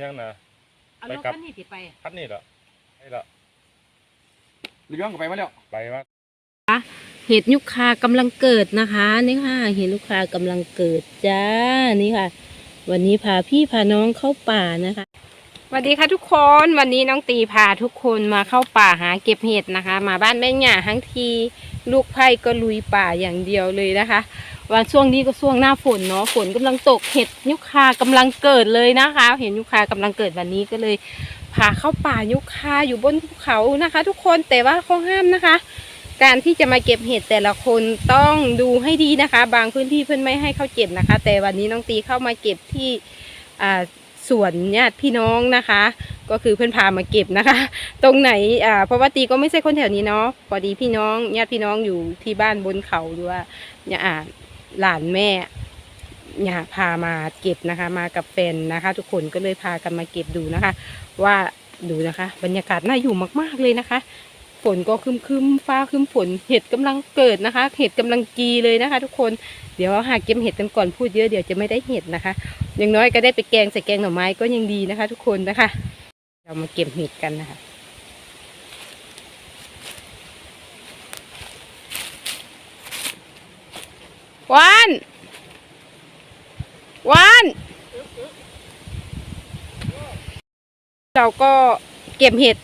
ยังนะเอาไปรถกลับคันนี้สิไปพัดนี่เหรอไอ้ละหรือย้อนกลับไปมาแล้วไปมาเห็ดยุคากำลังเกิดนะคะนี่ค่ะ เห็ดยุคากำลังเกิดจ้านี่ค่ะ วันนี้พาพี่พาน้องเข้าป่านะคะส วัสดีค่ะทุกคนวันนี้น้องตีพาทุกคนมาเข้าป่าหาเก็บเห็ดนะคะ มาบ้านแม่หย่าทั้งทีลูกไผ่ก็ลุยป่าอย่างเดียวเลยนะคะ วันช่วงนี้ก็ช่วงหน้าฝนเนาะฝนกำลังตกเห็ดยุคากำลังเกิดเลยนะคะ เห็นยุคากำลังเกิดวันนี้ก็เลยพาเข้าป่ายุคาอยู่บนภูเขานะคะ ทุกคนแต่ว่าข้อห้ามนะคะ การที่จะมาเก็บเห็ดแต่ละคนต้องดูให้ดีนะคะ บางพื้นที่เพื่อนไม่ให้เข้าเก็บนะคะ แต่วันนี้น้องตีเข้ามาเก็บที่อ่า สวนญาติพี่น้องนะคะ ก็คือเพื่อนพามาเก็บนะคะ ตรงไหนอ่าเพราะว่าตีก็ไม่ใช่คนแถวนี้เนาะพอดีพี่น้องญาติพี่น้องอยู่ที่บ้านบนเขาหรือว่าอ่าหลานแม่เนี่ยพามาเก็บนะคะ มากับแฟนนะคะ ทุกคนก็เลยพากันมาเก็บดูนะคะ ว่าดูนะคะ บรรยากาศน่าอยู่มาก ๆเลยนะคะ ฝนก็คึมคึมๆฟ้าคึมฝนเห็ดกำลังเกิดนะคะ เห็ดกำลังกีเลยนะคะ ทุกคนเดี๋ยวหาเก็บเห็ดกันก่อนพูดเยอะเดี๋ยวจะไม่ได้เห็ดนะคะ อย่างน้อยก็ได้ไปแกงใส่แกงหน่อไม้ก็ยังดีนะคะ ทุกคนนะคะ เรามาเก็บเห็ดกันนะคะวานวานเราก็เก็บเห็ด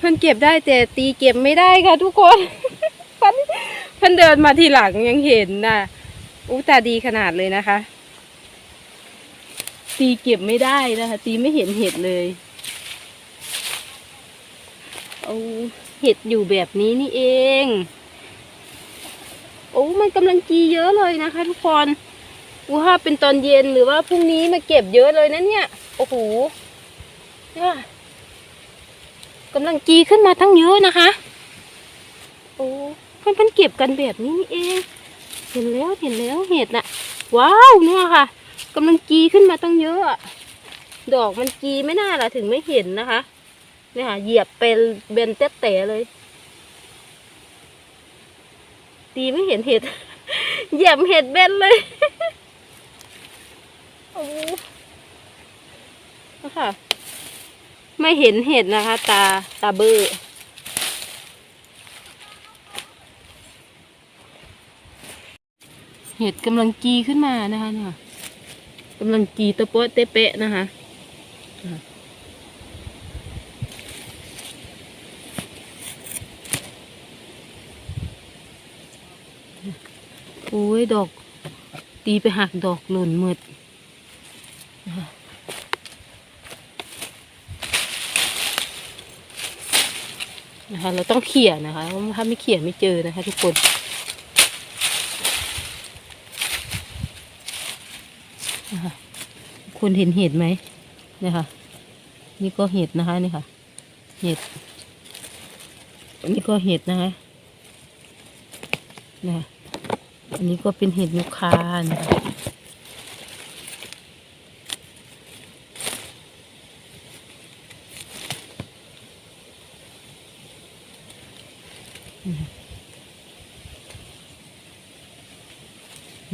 เพิ่นเก็บได้แต่ตีเก็บไม่ได้ค่ะทุกคนพิ่นพิ่นเดินมาทีหลังยังเห็นน่ะอู้ตาดีขนาดเลยนะคะ ตีเก็บไม่ได้นะคะ ตีไม่เห็นเห็ดเลยเอาเห็ดอยู่แบบนี้นี่เอง โอ้มันกำลังจีเยอะเลยนะคะ ทุกคนอู้ถ้าเป็นตอนเย็นหรือว่าพรุ่งนี้มาเก็บเยอะเลยนะเนี่ย โอ้โหเนี่ย กำลังจีขึ้นมาตั้งเยอะนะคะ โอ้เพื่อนๆเก็บกันแบบนี้นี่เอง เห็นแล้วเห็นแล้วเห็ดน่ะ ว้าวเนี่ยค่ะกำลังจีขึ้นมาตั้งเยอะอะ ดอกมันจีไม่น่าล่ะถึงไม่เห็นนะคะเนี่ยค่ะเหยียบเป็นเบนเต๊ะเต๋เลยตีไม่เห็นเห็ด เหยียบเห็ดเบนเลยโอ้นะคะ ไม่เห็นเห็ดนะคะ ตาตาเบอร์เห็ดกำลังกีขึ้นมานะคะเนี่ยกำลังกีตะโป๊ะเตะเปะนะคะอะโอ้ยดอก ตีไปหักดอกหล่นหมดนะคะ เราต้องเขี่ยนะคะถ้าไม่เขี่ยไม่เจอนะคะ ทุกคนนะคะคุณเห็นเห็ดไหมนี่ค่ะนี่ก็เห็ดนะคะนี่ค่ะ เห็ดอันนี้ก็เห็ดนะคะนะคะอันนี้ก็เป็นเห็ดยูคานะคะ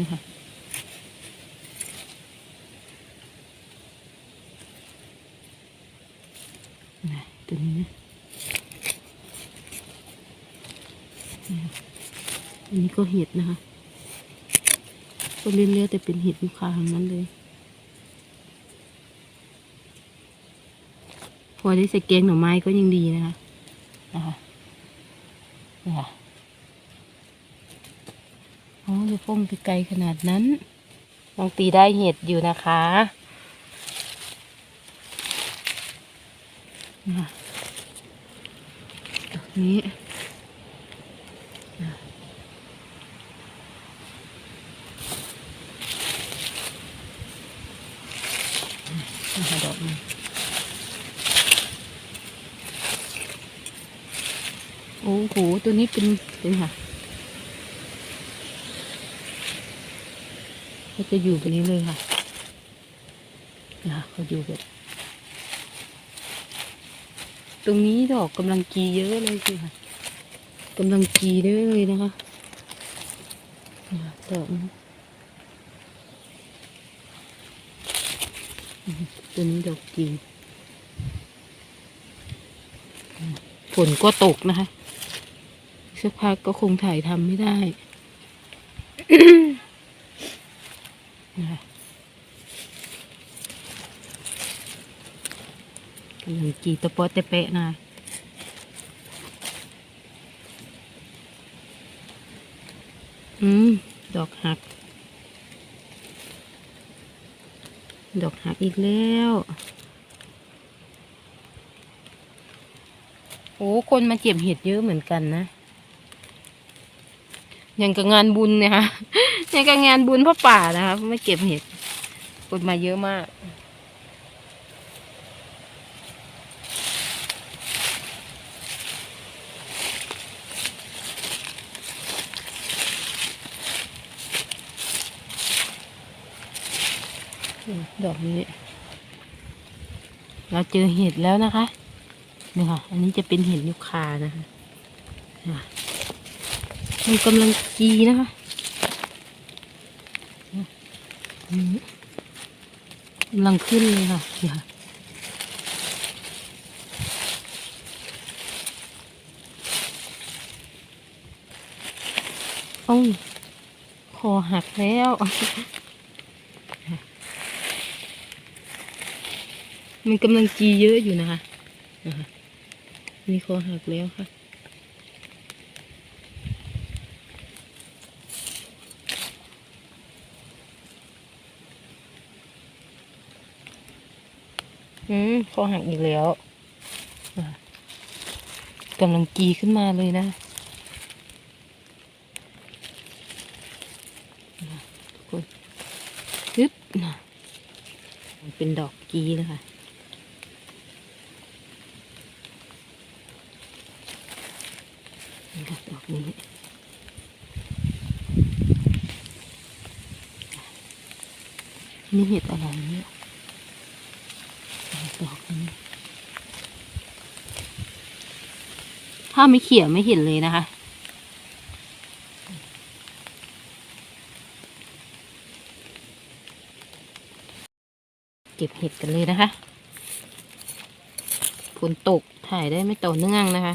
นะคะนะตัวนี้นะอันนี้ก็เห็ดนะคะก็เลี้ยๆแต่เป็นเห็ดยูคาทั้งนั้นเลย พอได้ใส่แกงหน่อไม้ก็ยังดีนะคะนะคะนะคะ โอ้ยฟงไปไกลขนาดนั้น น้องตีได้เห็ดอยู่นะคะนะคะดอกนี้ดอกนี้โอ้โห ตัวนี้เป็นเป็นค่ะ ขาจะอยู่แบบนี้เลยค่ะนะคะเขาอยู่แบบ ตรงนี้ดอกกำลังกีเยอะเลยสิค่ะกำลังกีเยอะเลยนะคะดอกตัวนี้ดอกกีฝนก็ตกนะคะสักพักก็คงถ่ายทำไม่ได้ กำลังกีตะโปะเตะเปะนะอืม ดอกหัก ดอกหักอีกแล้ว โอ้คนมาเก็บเห็ดเยอะเหมือนกันนะ ยังกับงานบุญเนี่ยค่ะยังกับงานบุญพ่อป่านะคะ ไมาเก็บเห็ด คนมาเยอะมาก ดอกนี้ เราเจอเห็ดแล้วนะคะนี่ค่ะ อันนี้จะเป็นเห็ดยุคานะคะอะมันกำลังกีนะคะกำลังขึ้นเลยค่ะนี่ค่ะโอ้ยคอหักแล้ว มันกำลังจีเยอะอยู่นะคะนะคะมีคอหักแล้วค่ะ อืมคอหักอีกแล้วกำลังกีขึ้นมาเลยนะทุกคนฮึบนะเป็นดอกกีนะคะ นี้ นี่เห็ดอะไรเนี่ยดอกนี้ถ้าไม่เขี่ยไม่เห็นเลยนะคะเก็บเห็ดกันเลยนะคะฝนตกถ่ายได้ไม่ต่อเนื่องนะคะ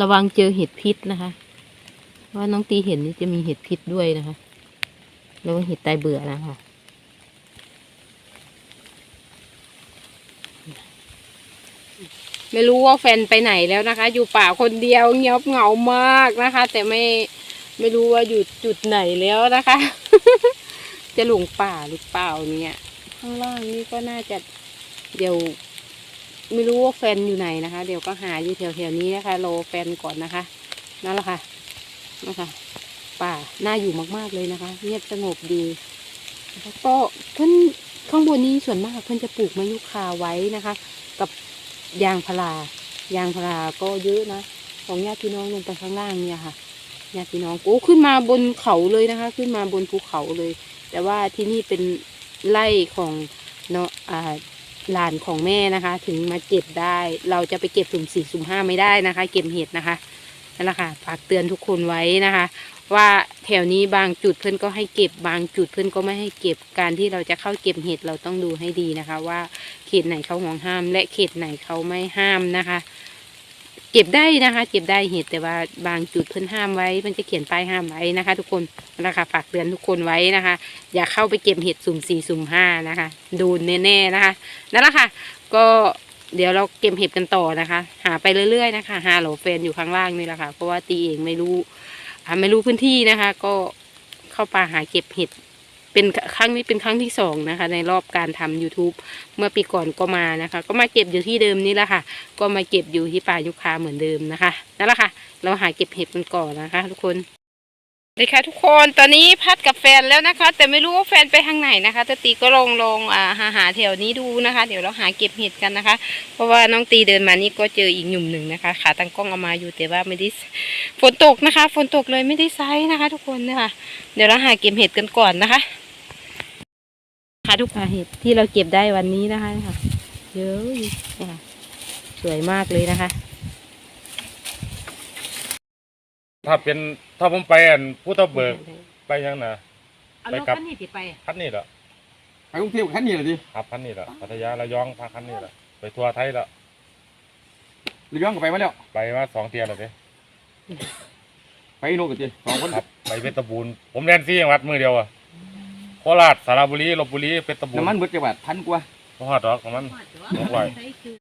ระวังเจอเห็ดพิษนะคะเพราะว่าน้องตีเห็นนี่จะมีเห็ดพิษด้วยนะคะแล้วก็เห็ดตายเบื่อนะคะไม่รู้ว่าแฟนไปไหนแล้วนะคะ อยู่ป่าคนเดียวเงียบเหงามากนะคะ แต่ไม่ไม่รู้ว่าอยู่จุดไหนแล้วนะคะ จะหลงป่าหรือเปล่าเนี่ย ข้างล่างนี่ก็น่าจะเดี๋ยว ไม่รู้ว่าแฟนอยู่ไหนนะคะ เดี๋ยวก็หาอยู่แถวๆนี้นะคะรอแฟนก่อนนะคะนั่นแหละค่ะนะคะ ป่าน่าอยู่มากๆเลยนะคะ เงียบสงบดีแล้วก็เพื่อนข้างบนนี้ส่วนมากเพื่อนจะปลูกมะยุคาไว้นะคะ กับยางพารายางพาราก็เยอะนะของญาติพี่น้องลงไปข้างล่างเนี่ยค่ะญาติพี่น้องโอ้ขึ้นมาบนเขาเลยนะคะ ขึ้นมาบนภูเขาเลย แต่ว่าที่นี่เป็นไร่ของเนาะอ่า หลานของแม่นะคะ ถึงมาเก็บได้ เราจะไปเก็บสุ่มสี่สุ่มห้าไม่ได้นะคะ เก็บเห็ดนะคะนั่นแหละค่ะฝากเตือนทุกคนไว้นะคะ ว่าแถวนี้บางจุดเพื่อนก็ให้เก็บบางจุดเพื่อนก็ไม่ให้เก็บการที่เราจะเข้าเก็บเห็ดเราต้องดูให้ดีนะคะ ว่าเขตไหนเขาห่วงห้าม และเขตไหนเขาไม่ห้ามนะคะ ก็บได้นะคะเก็บได้เห็ดแต่ว่าบางจุดเพื่นห้ามไว้เพื่อนจะเขียนป้ายห้ามไว้นะคะ ทุกคนนะคะฝากเตือนทุกคนไว้นะคะ อย่าเข้าไปเก็บเห็ดสุ่มสี่สุ่มห้านะคะ โดนแน่ๆนะคะนั่นแหละค่ะ ก็เดี๋ยวเราเก็บเห็ดกันต่อนะคะ หาไปเรื่อยๆนะคะหาโหลแฟนอยู่ข้างล่างนี่แหละค่ะเพราะว่าตีเองไม่รู้ไม่รู้พื้นที่นะคะ ก็เข้าป่าหาเก็บเห็ด เป็นครั้งนี้เป็นครั้งที่สองนะคะ ในรอบการทำ YouTube เมื่อปีก่อนก็มานะคะ ก็มาเก็บอยู่ที่เดิมนี่แหละค่ะ ก็มาเก็บอยู่ที่ป่ายุคาเหมือนเดิมนะคะนั่นแหละค่ะ เราหาเก็บเห็ดกันก่อนนะคะ ทุกคนสวัสดีค่ะทุกคนตอนนี้พัดกับแฟนแล้วนะคะ แต่ไม่รู้ว่าแฟนไปทางไหนนะคะตตีก็ลองลองอ่าหาหาแถวนี้ดูนะคะ เดี๋ยวเราหาเก็บเห็ดกันนะคะ เพราะว่าน้องตีเดินมานี่ก็เจออีกหนุ่มหนึ่งนะคะ ขาตั้งกล้องเอามาอยู่แต่ว่าไม่ได้ฝนตกนะคะ ฝนตกเลยไม่ได้ไซส์นะคะ ทุกคนเนี่ยค่ะเดี๋ยวเราหาเก็บเห็ดกันก่อนนะคะ ค่ะทุกคนเห็ดที่เราเก็บได้วันนี้นะคะค่ะเยอะอยู่เนี่ยค่ะสวยมากเลยนะคะ ถ้าเป็นถ้าผมไปอันผู้ตะเบิกไปยังนะเอาไปรถกลับคันนี้ติไปคันนี้แหละไปกรุงเทพคันนี้เลยดิครับคันนี้แหละพัทยาระยองพาคันนี้แหละไปทัวร์ไทยและระยองก็ไปมาแล้วไปมาสองเที่ยวแล้วเด้ไปโน่นกันดิสองคนครับไปเพชรบูรณ์ผมเรียนที่จังหวัดมือเดียวอะโค ราชสระบุรีลบบุรีเพชรบูรณ์น้ำมันเบิดจังหวัดพันกว่า บ่ฮอดดอกของมันหกร้อยใช้คือ